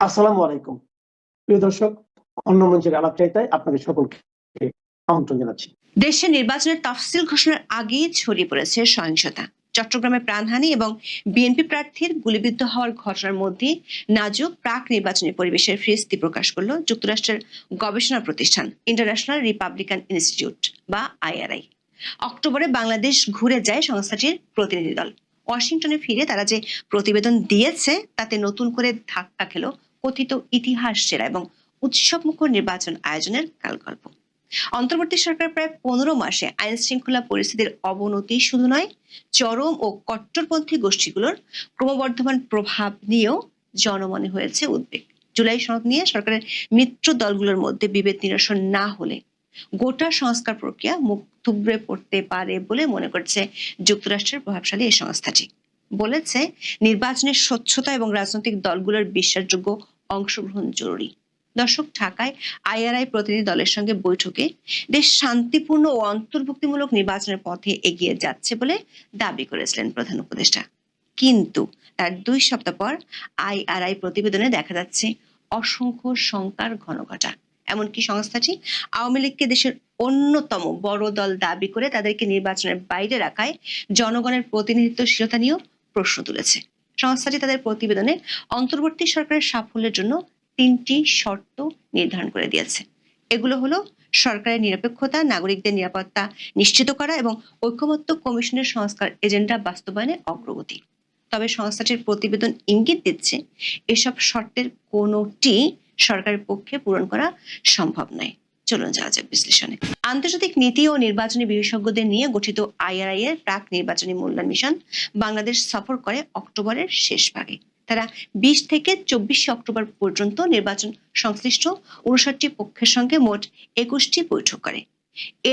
আসসালামু আলাইকুম। প্রিয় দর্শক, অন্য মঞ্চের আলাপ চাইতায় আপনাদের সকলকে আমন্ত্রণ জানাচ্ছি। দেশে নির্বাচনের তফসিল ঘোষণার আগেই ছড়িয়ে পড়েছে সহিংসতা। চট্টগ্রামে প্রাণহানি এবং বিএনপি প্রার্থীর গুলিবিদ্ধ হওয়ার ঘটনার মধ্যে নাজুক প্রাক নির্বাচনী পরিবেশের ফিরিস্তি প্রকাশ করল যুক্তরাষ্ট্রের গবেষণা প্রতিষ্ঠান, ইন্টারন্যাশনাল রিপাবলিকান ইনস্টিটিউট, বা আইআরআই। অক্টোবরে বাংলাদেশ ঘুরে যায় সংস্থাটির প্রতিনিধি দল। ওয়াশিংটনে ফিরে তারা যে প্রতিবেদন দিয়েছে, তাতে নতুন করে ধাক্কা খেল কথিত ইতিহাস সেরা এবং উৎসবমুখর নির্বাচন আয়োজনের কালকল্প অন্তর্বর্তী সরকার প্রায় পনেরো মাসে আইন শৃঙ্খলা পরিস্থিতির অবনতি শুধু নয়, চরম ও কট্টরপন্থী গোষ্ঠীগুলোর ক্রমবর্ধমান প্রভাব নিয়েও জনমনে হয়েছে উদ্বেগ। জুলাই সনদ নিয়ে সরকারের মিত্র দলগুলোর মধ্যে বিভেদ নিরসন না হলে গোটা সংস্কার প্রক্রিয়া মুখ থুবড়ে পড়তে পারে বলে মনে করছে যুক্তরাষ্ট্রের প্রভাবশালী এই সংস্থাটি। বলেছে, নির্বাচনের স্বচ্ছতা এবং রাজনৈতিক দলগুলোর বিশ্বাসযোগ্য অংশগ্রহণ জরুরি। দর্শক, ঢাকায় আইআরআই প্রতিনিধি দলের সঙ্গে বৈঠকে দেশ শান্তিপূর্ণ ও অন্তর্ভুক্তিমূলক নির্বাচনের পথে এগিয়ে যাচ্ছে বলে দাবি করেছিলেন প্রধান উপদেষ্টা। কিন্তু তার দুই সপ্তাহ পর আইআরআই প্রতিবেদনে দেখা যাচ্ছে অসংখ্য শঙ্কার ঘনঘটা। এমনকি সংস্থাটি আওয়ামী লীগকে দেশের অন্যতম বড় দল দাবি করে তাদেরকে নির্বাচনের বাইরে রাখায় জনগণের প্রতিনিধিত্বশীলতা নিয়েও প্রশ্ন তুলেছে। সংস্থাটি তাদের প্রতিবেদনে অন্তর্বর্তী সরকারের সাফল্যের জন্য তিনটি শর্ত নির্ধারণ করে দিয়েছে। এগুলো হলো সরকারের নিরপেক্ষতা, নাগরিকদের নিরাপত্তা নিশ্চিত করা এবং ঐক্যমত্য কমিশনের সংস্কার এজেন্ডা বাস্তবায়নে অগ্রগতি। তবে সংস্থাটির প্রতিবেদন ইঙ্গিত দিচ্ছে, এসব শর্তের কোনোটি সরকারের পক্ষে পূরণ করা সম্ভব নয়। চলুন যাওয়া যাক বিশ্লেষণে। আন্তর্জাতিক নীতি ও নির্বাচনী বিশেষজ্ঞদের নিয়ে গঠিত আইআরআই এর প্রাক নির্বাচনী মূল্যায়ন মিশন বাংলাদেশ সফর করে অক্টোবরের শেষ ভাগে। তারা বিশ থেকে চব্বিশে অক্টোবর পর্যন্ত নির্বাচন সংশ্লিষ্ট উনষাটটি পক্ষের সঙ্গে মোট একুশটি বৈঠক করে।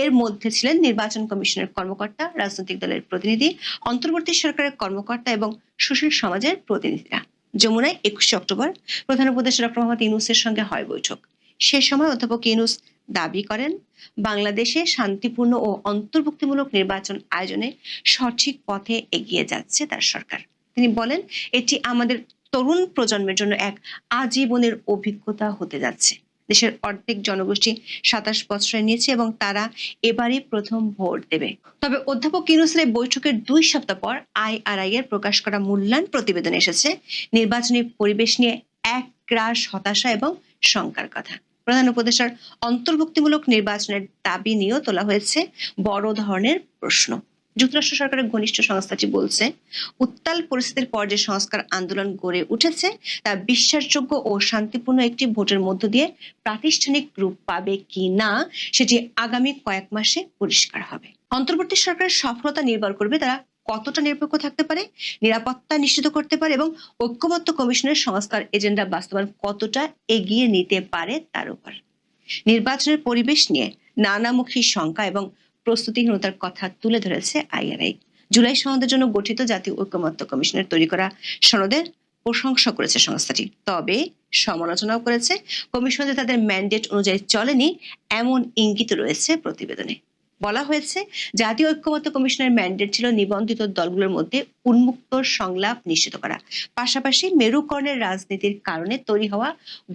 এর মধ্যে ছিলেন নির্বাচন কমিশনের কর্মকর্তা, রাজনৈতিক দলের প্রতিনিধি, অন্তর্বর্তী সরকারের কর্মকর্তা এবং সুশীল সমাজের প্রতিনিধিরা। যমুনায় একুশে অক্টোবর প্রধান উপদেষ্টা ডক্টর মোহাম্মদ ইউনুসের সঙ্গে হয় বৈঠক। সে সময় অধ্যাপক ইউনুস দাবি করেন, বাংলাদেশে শান্তিপূর্ণ ও অন্তর্ভুক্তিমূলক নির্বাচন আয়োজনে সঠিক পথে এগিয়ে যাচ্ছে তার সরকার। তিনি বলেন, এটি আমাদের তরুণ প্রজন্মের জন্য এক আজীবনের অভিজ্ঞতা হতে যাচ্ছে। দেশের অর্ধেক জনগোষ্ঠী সাতাশ বছরে নিয়েছে এবং তারা এবারই প্রথম ভোট দেবে। তবে অধ্যাপক ইউনুসের বৈঠকের দুই সপ্তাহ পর আইআরআই এর প্রকাশ করা মূল্যায়ন প্রতিবেদন এসেছে, নির্বাচনী পরিবেশ নিয়ে এক গ্রাস হতাশা এবং শঙ্কার কথা। প্রধান উপদেষ্টার অন্তর্ভুক্তিমূলক নির্বাচনের দাবি নিয়েও তোলা হয়েছে বড় ধরনের প্রশ্ন। যুক্তরাষ্ট্র সরকারের ঘনিষ্ঠ সংস্থাটি বলছে, উত্তাল পরিস্থিতির পর যে সংস্কার আন্দোলন গড়ে উঠেছে, তা বিশ্বাসযোগ্য ও শান্তিপূর্ণ একটি ভোটের মধ্য দিয়ে প্রাতিষ্ঠানিক রূপ পাবে কি না, সেটি আগামী কয়েক মাসে পরিষ্কার হবে। অন্তর্বর্তী সরকারের সফলতা নির্ভর করবে তারা কতটা নিরপেক্ষ থাকতে পারে, নিরাপত্তা নিশ্চিত করতে পারে এবং ঐক্যমত্য কমিশনের সংস্কার এজেন্ডা বাস্তবায়ন কতটা এগিয়ে নিতে পারে তার উপর। নির্বাচনের পরিবেশ নিয়ে নানামুখী শঙ্কা এবং প্রস্তুতিহীনতার কথা তুলে ধরেছে আইআরআই। জুলাই সনদের জন্য গঠিত জাতীয় ঐক্যমত্য কমিশনের তৈরি করা সনদের প্রশংসা করেছে সংস্থাটি। তবে সমালোচনাও করেছে কমিশন যে তাদের ম্যান্ডেট অনুযায়ী চলেনি, এমন ইঙ্গিত রয়েছে প্রতিবেদনে। বলা হয়েছে, জাতীয় ঐক্যমত্য কমিশনের ম্যান্ডেট ছিল নিবন্ধিত দলগুলোর মধ্যে উন্মুক্ত সংলাপ নিশ্চিত করা। পাশাপাশি মেরুকরণের রাজনীতির কারণে তৈরি হওয়া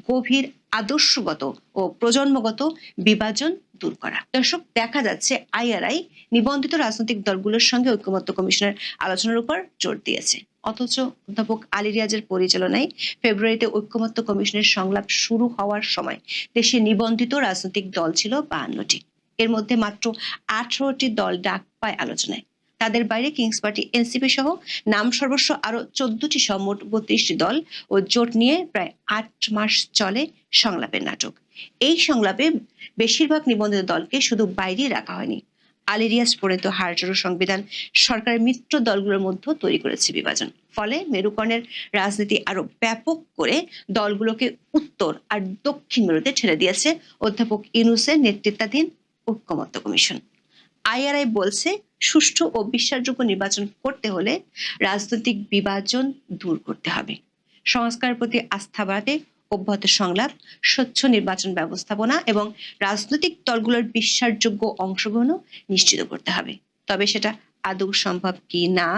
গভীর আদর্শগত ও প্রজন্মগত বিভাজন দূর করা। দর্শক, দেখা যাচ্ছে আইআরআই নিবন্ধিত রাজনৈতিক দলগুলোর সঙ্গে ঐক্যমত্য কমিশনের আলোচনার উপর জোর দিয়েছে। অথচ অধ্যাপক আলী রিয়াজের পরিচালনায় ফেব্রুয়ারিতে ঐক্যমত্য কমিশনের সংলাপ শুরু হওয়ার সময় দেশে নিবন্ধিত রাজনৈতিক দল ছিল বাহান্নটি। এর মধ্যে মাত্র আঠারোটি দল ডাক পায় আলোচনায়। তাদের বাইরে কিংস পার্টি, এনসিপি সহ নাম সর্বস্ব আরও চোদ্দটি সহ মোট বত্রিশটি দল ও জোট নিয়ে প্রায় আট মাস চলে সংলাপের নাটক। এই সংলাপে বেশিরভাগ নিবন্ধিত দলকে শুধু বাইরেই রাখা হয়নি। আলিরিয়াস প্রণীত হারজোর সংবিধান সরকারের মিত্র দলগুলোর মধ্যে তৈরি করেছে বিভাজন। ফলে মেরুকরণের রাজনীতি আরও ব্যাপক করে দলগুলোকে উত্তর আর দক্ষিণ মেরুতে ছেড়ে দিয়েছে। অধ্যাপক ইউনুসের নেতৃত্বাধীন ঐক্যমত্য কমিশন। আইআরআই বলছে, সুষ্ঠু ও বিশ্বাসযোগ্য নির্বাচন করতে হলে রাজনৈতিক বিভাজন দূর করতে হবে। সংস্কারের প্রতি আস্থা বাড়াতে অব্যাহত সংলাপ, স্বচ্ছ নির্বাচন ব্যবস্থাপনা এবং রাজনৈতিক দলগুলোর বিশ্বাসযোগ্য অংশগ্রহণও নিশ্চিত করতে হবে। তবে সেটা আদৌ সম্ভব কি না,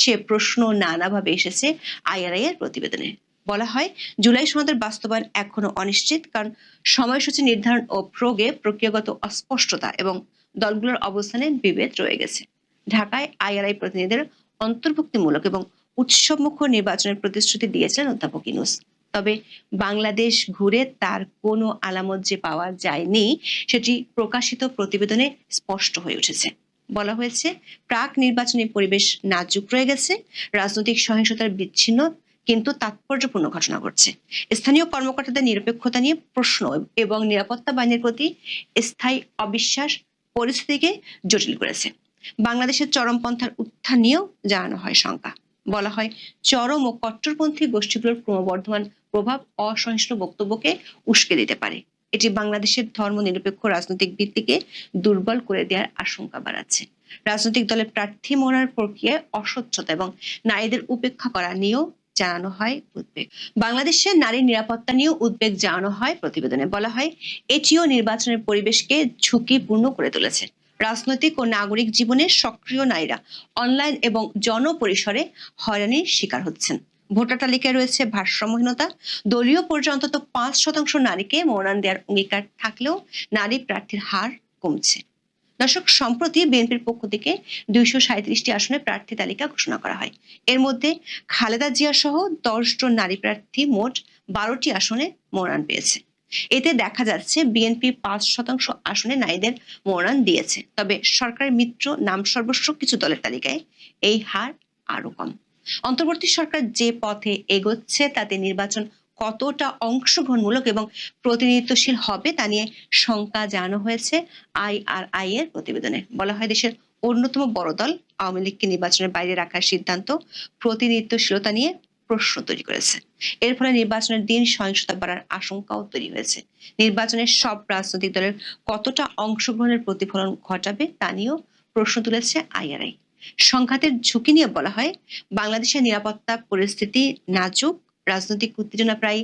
সে প্রশ্ন নানাভাবে এসেছে আইআরআই এর প্রতিবেদনে। বলা হয়, জুলাই সনদের বাস্তবায়ন এখনও অনিশ্চিত কারণ সময়সূচি নির্ধারণ ও প্রোগে প্রক্রিয়াগত অস্পষ্টতা এবং দলগুলোর অবস্থানে বিভেদ রয়ে গেছে। ঢাকায় আইআরআই প্রতিনিধিদের অন্তর্ভুক্তিমূলক এবং উৎসবমুখ নির্বাচনের প্রতিশ্রুতি দিয়েছিলেন অধ্যাপক ইনুস। তবে বাংলাদেশ ঘুরে তার কোনো আলামত যে পাওয়া যায়নি, সেটি প্রকাশিত প্রতিবেদনে স্পষ্ট হয়ে উঠেছে। বলা হয়েছে, প্রাক নির্বাচনী পরিবেশ নাজুক রয়ে গেছে, রাজনৈতিক সহিংসতার বিচ্ছিন্ন কিন্তু তাৎপর্যপূর্ণ ঘটনা ঘটছে। স্থানীয় কর্মকর্তাদের নিরপেক্ষতা নিয়ে প্রশ্ন এবং নিরাপত্তা বাহিনীর প্রতি স্থায়ী অবিশ্বাস পরিস্থিতিকে জটিল করেছে। বাংলাদেশের চরমপন্থার উত্থান নিয়েও জানানো হয় শঙ্কা। বলা হয়, চরম ও কট্টরপন্থী গোষ্ঠীগুলোর ক্রমবর্ধমান প্রভাব অসহিষ্ণু বক্তব্যকে উস্কে দিতে পারে। এটি বাংলাদেশের ধর্ম নিরপেক্ষ রাজনৈতিক ভিত্তিকে দুর্বল করে দেওয়ার আশঙ্কা বাড়াচ্ছে। রাজনৈতিক দলের প্রার্থী মনোনয়ন প্রক্রিয়ায় অস্বচ্ছতা এবং নারীদের উপেক্ষা করা নিয়েও জানানো হয় উদ্বেগ। বাংলাদেশের নারীর নিরাপত্তা নিয়েও উদ্বেগ জানানো হয় প্রতিবেদনে। বলা হয়, এটিও নির্বাচনের পরিবেশকে ঝুঁকিপূর্ণ করে তুলেছে। রাজনৈতিক ও নাগরিক জীবনে সক্রিয় নারীরা অনলাইন এবং জনপরিসরে হয়রানির শিকার হচ্ছেন। ভোটার তালিকায় রয়েছে ভারসাম্যহীনতা। দলীয় পর্যায়ে অন্তত পাঁচ শতাংশ নারীকে মনোনয়ন দেওয়ার অঙ্গীকার থাকলেও নারী প্রার্থীর হার কমছে। দর্শক, সম্প্রতি বিএনপির পক্ষ থেকে দুইশো সাঁত্রিশটি আসনে প্রার্থী তালিকা ঘোষণা করা হয়। এর মধ্যে খালেদা জিয়া সহ দশ জন নারী প্রার্থী মোট বারোটি আসনে মনোনয়ন পেয়েছে। এতে দেখা যাচ্ছে বিএনপি পাঁচ শতাংশ আসনে নারীদের মনোনয়ন দিয়েছে। তবে সরকারের মিত্র নাম সর্বস্ব কিছু দলের তালিকায় এই হার আরও কম। অন্তর্বর্তী সরকার যে পথে এগোচ্ছে তাতে নির্বাচন কতটা অংশগ্রহণমূলক এবং প্রতিনিধিত্বশীল হবে তা নিয়ে শঙ্কা জানানো হয়েছে আইআরআই এর প্রতিবেদনে। বলা হয়, দেশের অন্যতম বড় দল আওয়ামী লীগকে নির্বাচনের বাইরে রাখার সিদ্ধান্ত প্রতিনিধিত্বশীলতা নিয়ে প্রশ্ন তৈরি করেছে। এর ফলে নির্বাচনের দিন সহিংসতা বাড়ার আশঙ্কাও তৈরি হয়েছে। নির্বাচনের সব রাজনৈতিক দলের কতটা অংশগ্রহণের প্রতিফলন ঘটাবে তা নিয়েও প্রশ্ন তুলেছে আইআরআই। সংঘাতের ঝুঁকি নিয়ে বলা হয়, বাংলাদেশের নিরাপত্তা পরিস্থিতি নাজুক রাজনৈতিক উত্তেজনা প্রায়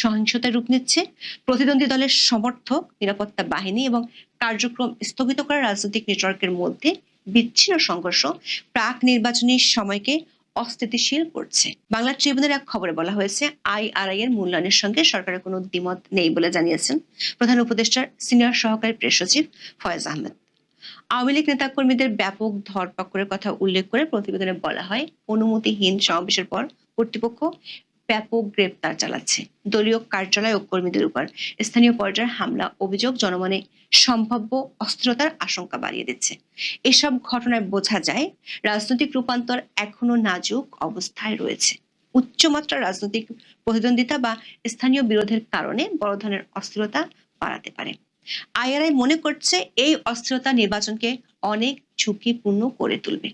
সহিংসতার রূপ নিচ্ছে। প্রতিদ্বন্দ্বী দলের সমর্থক, নিরাপত্তা বাহিনী এবং কার্যক্রম স্থগিত করা রাজনৈতিক নেটওয়ার্কের মধ্যে বিচ্ছিন্ন সংঘর্ষ প্রাক নির্বাচনী সময়কে অস্থিতিশীল করছে। বাংলা ট্রিবিউনের এক খবরে বলা হয়েছে, আইআরআই এর মূল্যায়নের সঙ্গে সরকারের কোনো দ্বিমত নেই বলে জানিয়েছেন প্রধান উপদেষ্টার সিনিয়র সহকারী প্রেস সচিব ফয়েজ আহমেদ। আওয়ামী লীগ নেতাকর্মীদের ব্যাপক ধরপাকড়ের কথা উল্লেখ করে প্রতিবেদনে বলা হয়, অনুমতিহীন সমাবেশের পর কর্তৃপক্ষ ব্যাপক গ্রেপ্তার চালাচ্ছে। দলীয় কার্যালয় ও কর্মীদের উপর স্থানীয় পর্যায়ে হামলা, অভিযোগ, জনমনে সম্ভাব্য অস্থিরতার আশঙ্কা বাড়িয়ে দিচ্ছে। এসব ঘটনায় বোঝা যায়, রাজনৈতিক রূপান্তর এখনও নাজুক অবস্থায় রয়েছে। উচ্চমাত্রার রাজনৈতিক প্রতিদ্বন্দ্বিতা বা স্থানীয় বিরোধের কারণে বড় ধরনের অস্থিরতা বাড়াতে পারে। আইআরআই মনে করছে এই অস্থিরতা নির্বাচনকে অনেক ঝুঁকিপূর্ণ করে তুলবে।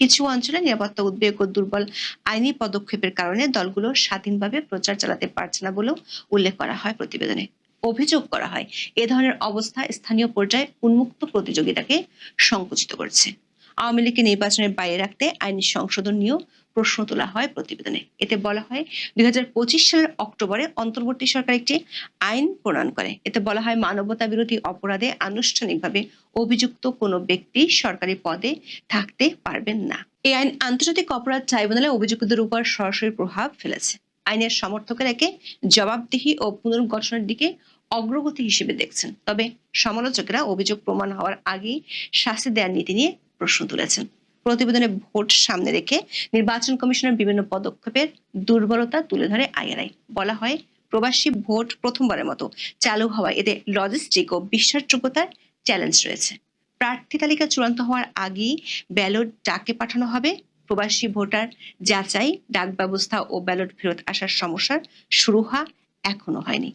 কিছু অঞ্চলে নিরাপত্তা উদ্বেগ ও দুর্বল আইনি পদক্ষেপের কারণে দলগুলো স্বাধীনভাবে প্রচার চালাতে পারছে না বলেও উল্লেখ করা হয় প্রতিবেদনে। অভিযোগ করা হয়, এ ধরনের অবস্থা স্থানীয় পর্যায়ে উন্মুক্ত প্রতিযোগিতাকে সংকুচিত করছে। আওয়ামী লীগকে নির্বাচনের বাইরে রাখতে আইনি সংশোধন নিয়েও প্রশ্ন তোলা হয় প্রতিবেদনে। এতে বলা হয়, দুই হাজার পঁচিশ সালের অক্টোবরে অন্তর্বর্তী সরকার একটি আইন প্রণয়ন করে। এতে বলা হয়, মানবতা বিরোধী অপরাধে আনুষ্ঠানিকভাবে অভিযুক্ত কোনো ব্যক্তি সরকারি পদে থাকতে পারবেন না। এই আইন আন্তর্জাতিক অপরাধ ট্রাইব্যুনালে অভিযুক্তদের উপর সরাসরি প্রভাব ফেলেছে। আইনের সমর্থকেরা একে জবাবদিহি ও পুনর্গঠনের দিকে অগ্রগতি হিসেবে দেখছেন। তবে সমালোচকেরা অভিযোগ প্রমাণ হওয়ার আগেই শাস্তি দেওয়ার নীতি নিয়ে প্রশ্ন তুলেছেন। প্রতিবেদনে ভোট সামনে রেখে নির্বাচন কমিশনের বিভিন্ন পদক্ষেপের দুর্বলতা তুলে ধরে আইআরআই। বলা হয়, প্রবাসী ভোট প্রথমবারের মতো চালু হওয়ায় এতে লজিস্টিক ও বিশ্বাসযোগ্যতার চ্যালেঞ্জ রয়েছে। প্রার্থী তালিকা চূড়ান্ত হওয়ার আগেই ব্যালট ডাকে পাঠানো হবে। প্রবাসী ভোটার যাচাই, ডাক ব্যবস্থা ও ব্যালট ফেরত আসার সমস্যার শুরু হওয়া এখনও হয়নি।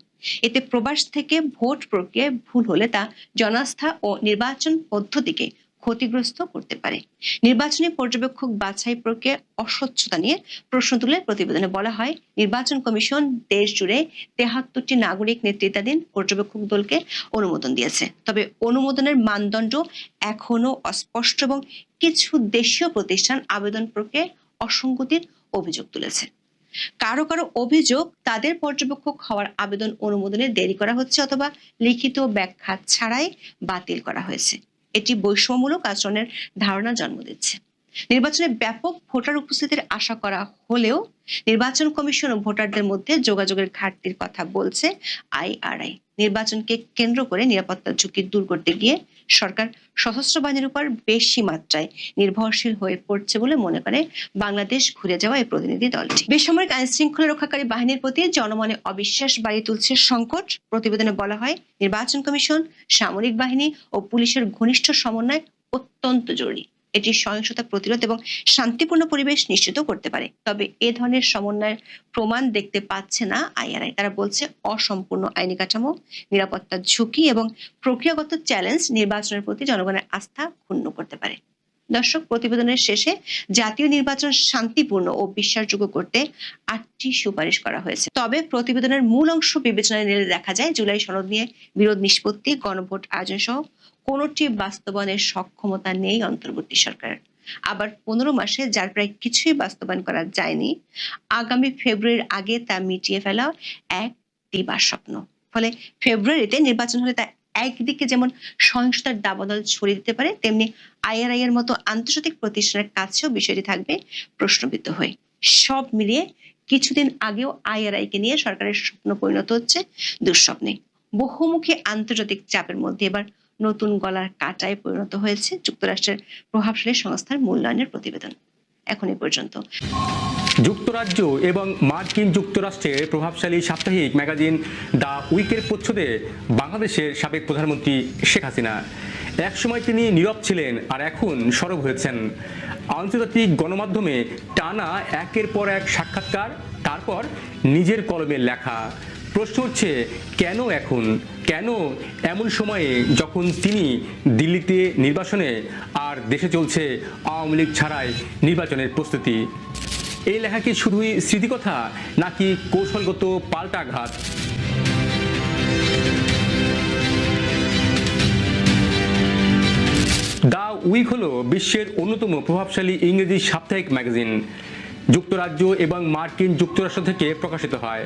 এতে প্রবাস থেকে ভোট প্রক্রিয়ায় ভুল হলে তা জনাস্থা ও নির্বাচন পদ্ধতিকে ক্ষতিগ্রস্ত করতে পারে। নির্বাচনী পর্যবেক্ষক বাছাই প্রক্রিয়া অস্বচ্ছতা নিয়ে প্রশ্ন তুলে প্রতিবেদনে বলা হয়, নির্বাচন কমিশন দেশ জুড়ে তেহাত্তরটি নাগরিক নেতৃত্বাধীন পর্যবেক্ষক দলকে অনুমোদন দিয়েছে। তবে অনুমোদনের মানদণ্ড এখনও অস্পষ্ট এবং কিছু দেশীয় প্রতিষ্ঠান আবেদন প্রক্রিয়ায় অসঙ্গতির অভিযোগ তুলেছে। কারও কারও অভিযোগ, তাদের পর্যবেক্ষক হওয়ার আবেদন অনুমোদনে দেরি করা হচ্ছে অথবা লিখিত ব্যাখ্যা ছাড়াই বাতিল করা হয়েছে। এটি বৈষম্যমূলক আচরণের ধারণা জন্ম দিচ্ছে। নির্বাচনে ব্যাপক ভোটার উপস্থিতির আশা করা হলেও নির্বাচন কমিশন ও ভোটারদের মধ্যে যোগাযোগের ঘাটতির কথা বলছে আইআরআই। নির্বাচনকে কেন্দ্র করে নিরাপত্তা ঝুঁকি দূর করতে গিয়ে সরকার সশস্ত্র বাহিনীর উপর বেশি মাত্রায় নির্ভরশীল হয়ে পড়ছে বলে মনে করে বাংলাদেশ ঘুরে যাওয়া এই প্রতিনিধি দলটি। বেসামরিক আইন শৃঙ্খলা রক্ষাকারী বাহিনীর প্রতি জনমনে অবিশ্বাস বাড়িয়ে তুলছে সংকট। প্রতিবেদনে বলা হয়, নির্বাচন কমিশন, সামরিক বাহিনী ও পুলিশের ঘনিষ্ঠ সমন্বয় অত্যন্ত জরুরি। এটি সহিংসতা প্রতিরোধ এবং শান্তিপূর্ণ পরিবেশ নিশ্চিত করতে পারে। তবে এ ধরনের সমন্বয়ের প্রমাণ দেখতে পাচ্ছে না আইআরআই। তারা বলছে অসম্পূর্ণ আইনি কাঠামো, নিরাপত্তার ঝুঁকি এবং প্রক্রিয়াগত চ্যালেঞ্জ নির্বাচনের প্রতি জনগণের আস্থা ক্ষুণ্ণ করতে পারে। দর্শক, প্রতিবেদনের শেষে জাতীয় নির্বাচন শান্তিপূর্ণ ও বিশ্বাসযোগ্য করতে আটটি সুপারিশ করা হয়েছে। তবে প্রতিবেদনের মূল অংশ বিবেচনায় নিলে দেখা যায়, জুলাই সনদ নিয়ে বিরোধ নিষ্পত্তি, গণভোট আয়োজন সহ কোনটি বাস্তবায়নের সক্ষমতা নেই অন্তর্বর্তী সরকারের। আবার পনেরো মাসে যার প্রায় কিছুই বাস্তবায়ন করা যায়নি, আগামী ফেব্রুয়ারির আগে তা মিটিয়ে ফেলা এক দিবার স্বপ্ন। ফলে ফেব্রুয়ারিতে নির্বাচন হলে তা একদিকে যেমন সহিংসতার দাবানল ছড়িয়ে দিতে পারে, তেমনি আইআরআই এর মতো আন্তর্জাতিক প্রতিষ্ঠানের কাছেও বিষয়টি থাকবে প্রশ্নবিদ্ধ হয়ে। সব মিলিয়ে কিছুদিন আগেও আইআরআই কে নিয়ে সরকারের স্বপ্ন পরিণত হচ্ছে দুঃস্বপ্নে। বহুমুখী আন্তর্জাতিক চাপের মধ্যে এবার নতুন গলার কাটায় পরিণত হয়েছে যুক্তরাষ্ট্রের প্রভাবশালী সংস্থার মূল্যায়নের প্রতিবেদন। এখন এ পর্যন্ত। যুক্তরাজ্য এবং মার্কিন যুক্তরাষ্ট্রের প্রভাবশালী সাপ্তাহিক ম্যাগাজিন দ্য উইকের প্রচ্ছদে বাংলাদেশের সাবেক প্রধানমন্ত্রী শেখ হাসিনা। একসময় তিনি নীরব ছিলেন আর এখন সরব হয়েছেন। আন্তর্জাতিক গণমাধ্যমে টানা একের পর এক সাক্ষাৎকার, তারপর নিজের কলমের লেখা। প্রশ্ন হচ্ছে, কেন এখন? কেন এমন সময়ে যখন তিনি দিল্লিতে নির্বাচনে আর দেশে চলছে আওয়ামী লীগ ছাড়াই নির্বাচনের প্রস্তুতি? এই লেখা কি শুধুই স্মৃতিকথা, নাকি কৌশলগত পাল্টাঘাত? দ্য উইক হলো বিশ্বের অন্যতম প্রভাবশালী ইংরেজি সাপ্তাহিক ম্যাগাজিন। যুক্তরাজ্য এবং মার্কিন যুক্তরাষ্ট্র থেকে প্রকাশিত হয়।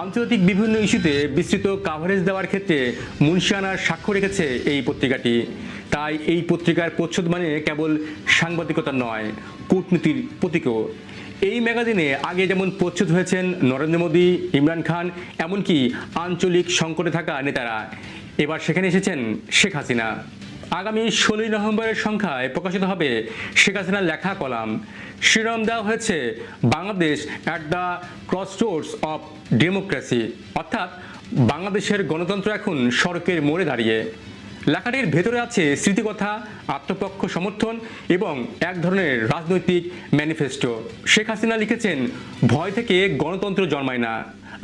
আন্তর্জাতিক বিভিন্ন ইস্যুতে বিস্তৃত কাভারেজ দেওয়ার ক্ষেত্রে মুন্সিয়ানার সাক্ষ্য রেখেছে এই পত্রিকাটি। তাই এই পত্রিকার প্রচ্ছদ মানে কেবল সাংবাদিকতা নয়, কূটনীতির প্রতীকও। এই ম্যাগাজিনে আগে যেমন প্রচ্ছদ হয়েছেন নরেন্দ্র মোদী, ইমরান খান, এমনকি আঞ্চলিক সংকটে থাকা নেতারা। এবার সেখানে এসেছেন শেখ হাসিনা। আগামী ষোলোই নভেম্বরের সংখ্যায় প্রকাশিত হবে শেখ হাসিনার লেখা কলাম। শিরোনাম দেওয়া হয়েছে Bangladesh at the cross crossroads of democracy অর্থাৎ বাংলাদেশের গণতন্ত্র এখন সড়কের মোড়ে দাঁড়িয়ে। লেখাটির ভেতরে আছে স্মৃতিকথা, আত্মপক্ষ সমর্থন এবং এক ধরনের রাজনৈতিক ম্যানিফেস্টো শেখ হাসিনা লিখেছেন, ভয় থেকে গণতন্ত্র জন্মায় না।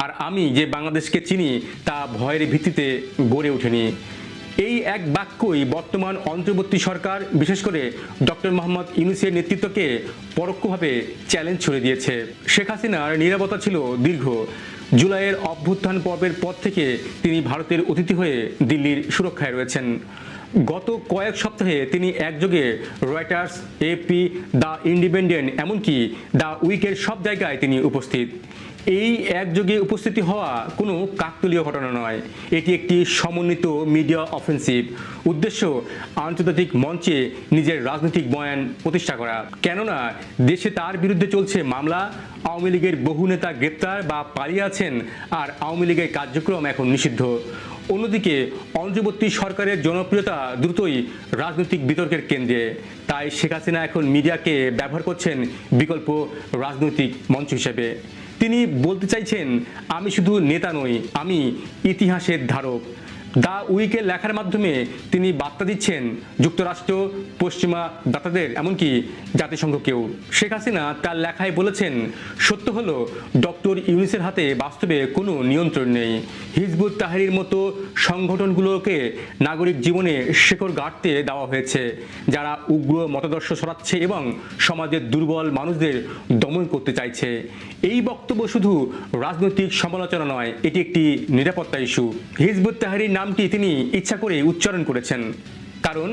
আর আমি যে বাংলাদেশকে চিনি, তা ভয়ের ভিত্তিতে গড়ে ওঠেনি। এই এক বাক্যই বর্তমান অন্তর্বর্তী সরকার, বিশেষ করে ডক্টর মোহাম্মদ ইউনুসের নেতৃত্বকে পরোক্ষভাবে চ্যালেঞ্জ ছড়ে দিয়েছে। শেখ হাসিনার নিরাপত্তা ছিল দীর্ঘ। জুলাইয়ের অভ্যুত্থান পর্বের পর থেকে তিনি ভারতের অতিথি হয়ে দিল্লির সুরক্ষায় রয়েছেন। গত কয়েক সপ্তাহে তিনি একযোগে রয়টার্স এপি দ্য ইন্ডিপেন্ডেন্ট, এমনকি দ্য উইকের সব জায়গায় তিনি উপস্থিত। এই একযোগে উপস্থিতি হওয়া কোনো কাকতলীয় ঘটনা নয়। এটি একটি সমন্বিত মিডিয়া অফেন্সিভ উদ্দেশ্য আন্তর্জাতিক মঞ্চে নিজের রাজনৈতিক বয়ান প্রতিষ্ঠা করা। কেননা দেশে তার বিরুদ্ধে চলছে মামলা, আওয়ামী লীগের বহু নেতা গ্রেপ্তার বা পালিয়ে আছেন আর আওয়ামী লীগের কার্যক্রম এখন নিষিদ্ধ। অন্যদিকে অন্তর্বর্তী সরকারের জনপ্রিয়তা দ্রুতই রাজনৈতিক বিতর্কের কেন্দ্রে। তাই শেখ হাসিনা এখন মিডিয়াকে ব্যবহার করছেন বিকল্প রাজনৈতিক মঞ্চ হিসেবে। তিনি বলতে চাইছেন আমি শুধু নেতা নই আমি ইতিহাসের ধারক। দ্য উইকের লেখার মাধ্যমে তিনি বার্তা দিচ্ছেন যুক্তরাষ্ট্র, পশ্চিমা দাতাদের, এমনকি জাতিসংঘকেও শেখ হাসিনা তার লেখায় বলেছেন, সত্য হলো, ডক্টর ইউনিসের হাতে বাস্তবে কোনো নিয়ন্ত্রণ নেই। হিজবুত তাহারির মতো সংগঠনগুলোকে নাগরিক জীবনে শেকড় গাঁটতে দেওয়া হয়েছে, যারা উগ্র মতাদর্শ ছড়াচ্ছে এবং সমাজের দুর্বল মানুষদের দমন করতে চাইছে। এই বক্তব্য শুধু রাজনৈতিক সমালোচনা নয়, এটি একটি নিরাপত্তা ইস্যু। হিজবুত তাহারির নামটি তিনি ইচ্ছা করে উচ্চারণ করেছেন। কারণ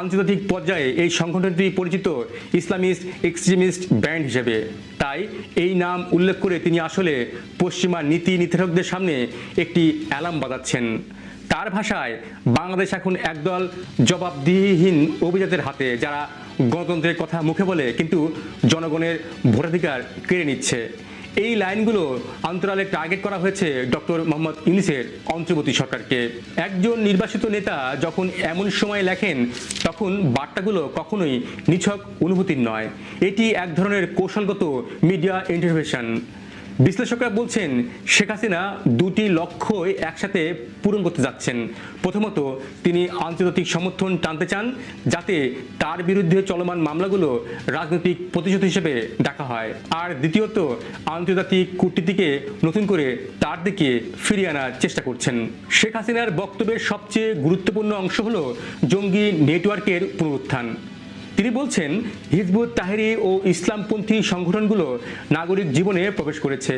আন্তর্জাতিক পর্যায়ে এই সংগঠনটি পরিচিত ইসলামিস্ট, এক্সট্রিমিস্ট ব্যান্ড হিসেবে। তাই এই নাম উল্লেখ করে তিনি আসলে পশ্চিমা নীতি নির্ধারকদের সামনে একটি অ্যালার্ম বাজাচ্ছেন। তার ভাষায়, বাংলাদেশ এখন একদল জবাবদিহিহীন অভিজাতের হাতে, যারা গণতন্ত্রের কথা মুখে বলে, কিন্তু জনগণের ভোটাধিকার কেড়ে নিচ্ছে। এই লাইনগুলো অন্তরালে টার্গেট করা হয়েছে ডক্টর মোহাম্মদ ইউনিসের অন্তর্বর্তী সরকারকে। একজন নির্বাচিত নেতা যখন এমন সময় লেখেন, তখন বার্তাগুলো কখনোই নিছক অনুভূতির নয়। এটি এক ধরনের কৌশলগত মিডিয়া ইন্টারভেশন বিশ্লেষকরা বলছেন, শেখ হাসিনা দুটি লক্ষ্যই একসাথে পূরণ করতে যাচ্ছেন। প্রথমত, তিনি আন্তর্জাতিক সমর্থন টানতে চান যাতে তার বিরুদ্ধে চলমান মামলাগুলো রাজনৈতিক প্রতিশোধ হিসেবে দেখা হয়। আর দ্বিতীয়ত, আন্তর্জাতিক কূটনীতিকে নতুন করে তার দিকে ফিরিয়ে আনার চেষ্টা করছেন। শেখ হাসিনার বক্তব্যের সবচেয়ে গুরুত্বপূর্ণ অংশ হল জঙ্গি নেটওয়ার্কের পুনরুত্থান। তিনি বলছেন, হিজবুত তাহেরি ও ইসলামপন্থী সংগঠনগুলো নাগরিক জীবনে প্রবেশ করেছে।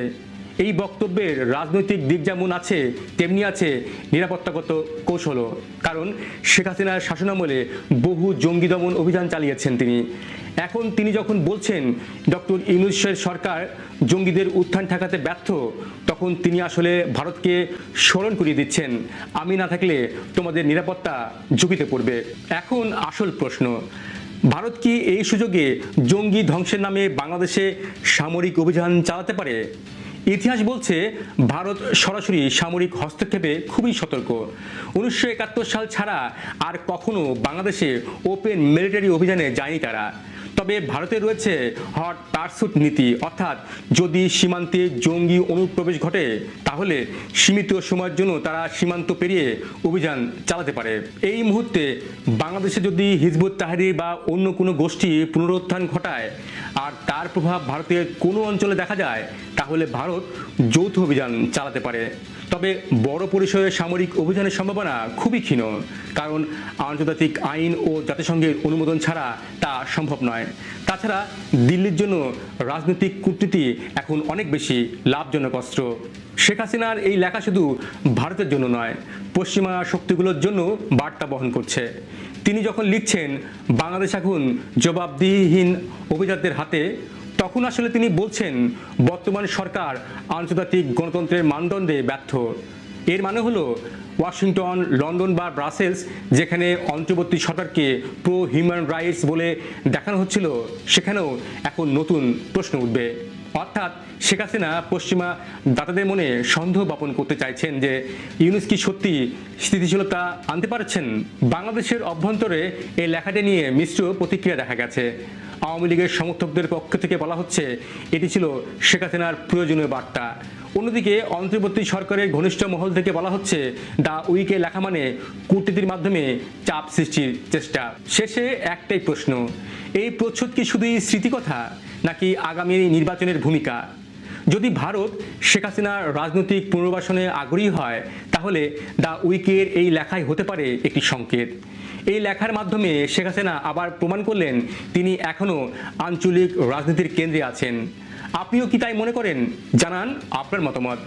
এই বক্তব্যের রাজনৈতিক দিক যেমন আছে, তেমনি আছে নিরাপত্তাগত কৌশলও। কারণ শেখ হাসিনার শাসনামলে বহু জঙ্গি দমন অভিযান চালিয়েছেন তিনি। এখন তিনি যখন বলছেন, ডক্টর ইউনুসের সরকার জঙ্গিদের উত্থান ঠেকাতে ব্যর্থ, তখন তিনি আসলে ভারতকে স্মরণ করিয়ে দিচ্ছেন, আমি না থাকলে তোমাদের নিরাপত্তা ঝুঁকিতে পড়বে। এখন আসল প্রশ্ন ভারত কি এই সুযোগে জঙ্গি ধ্বংসের নামে বাংলাদেশে সামরিক অভিযান চালাতে পারে? ইতিহাস বলছে, ভারত সরাসরি সামরিক হস্তক্ষেপে খুবই সতর্ক। উনিশশো একাত্তর সাল ছাড়া আর কখনো বাংলাদেশে ওপেন মিলিটারি অভিযানে যায়নি তারা। তবে ভারতে রয়েছে হট পারসুট নীতি। অর্থাৎ যদি সীমান্তে জঙ্গি অনুপ্রবেশ ঘটে, তাহলে সীমিত সময়ের জন্য তারা সীমান্ত পেরিয়ে অভিযান চালাতে পারে। এই মুহূর্তে বাংলাদেশে যদি হিজবুত তাহারি বা অন্য কোনো গোষ্ঠী পুনরুত্থান ঘটায়, আর তার প্রভাব ভারতের কোনো অঞ্চলে দেখা যায়, তাহলে ভারত যৌথ অভিযান চালাতে পারে। তবে বড় পরিসরের সামরিক অভিযানের সম্ভাবনা খুবই ক্ষীণ, কারণ আন্তর্জাতিক আইন ও জাতিসংঘের অনুমোদন ছাড়া তা সম্ভব নয়। তাছাড়া দিল্লির জন্য রাজনৈতিক কূটনীতি এখন অনেক বেশি লাভজনক অস্ত্র। শেখ হাসিনার এই লেখা শুধু ভারতের জন্য নয়, পশ্চিমা শক্তিগুলোর জন্য বার্তা বহন করছে। তিনি যখন লিখছেন, বাংলাদেশ এখন জবাবদিহিহীন অভিজাতদের হাতে তখন আসলে তিনি বলছেন, বর্তমান সরকার আন্তর্জাতিক গণতন্ত্রের মানদণ্ডে ব্যর্থ। এর মানে হলো, ওয়াশিংটন, লন্ডন বা ব্রাসেলস, যেখানে অন্তর্বর্তী সরকারকে প্রো হিউম্যান রাইটস বলে দেখানো হচ্ছিল, সেখানেও এখন নতুন প্রশ্ন উঠবে। অর্থাৎ শেখ হাসিনা পশ্চিমা দাতাদের মনে সন্দেহ বপন করতে চাইছেন যে ইউনুস কি সত্যি স্থিতিশীলতা আনতে পারছেন? বাংলাদেশের অভ্যন্তরে এই লেখাটি নিয়ে মিশ্র প্রতিক্রিয়া দেখা গেছে। আওয়ামী লীগের সমর্থকদের পক্ষ থেকে বলা হচ্ছে, এটি ছিল শেখ হাসিনার প্রয়োজনীয় বার্তা। অন্যদিকে অন্তর্বর্তী সরকারের ঘনিষ্ঠ মহল থেকে বলা হচ্ছে দা উইকে লেখা মানে কূটনীতির মাধ্যমে চাপ সৃষ্টির চেষ্টা। শেষে একটাই প্রশ্ন, এই প্রচ্ছদ কি শুধুই স্মৃতিকথা? নাকি আগামী নির্বাচনের ভূমিকা? যদি ভারত শেখ হাসিনার রাজনৈতিক পুনর্বাসনে আগ্রহী হয়, তাহলে দ্য উইকের এই লেখাই হতে পারে একটি সংকেত। এই লেখার মাধ্যমে শেখ হাসিনা আবার প্রমাণ করলেন তিনি এখনও আঞ্চলিক রাজনীতির কেন্দ্রে আছেন। আপনিও কি তাই মনে করেন? জানান আপনার মতামত।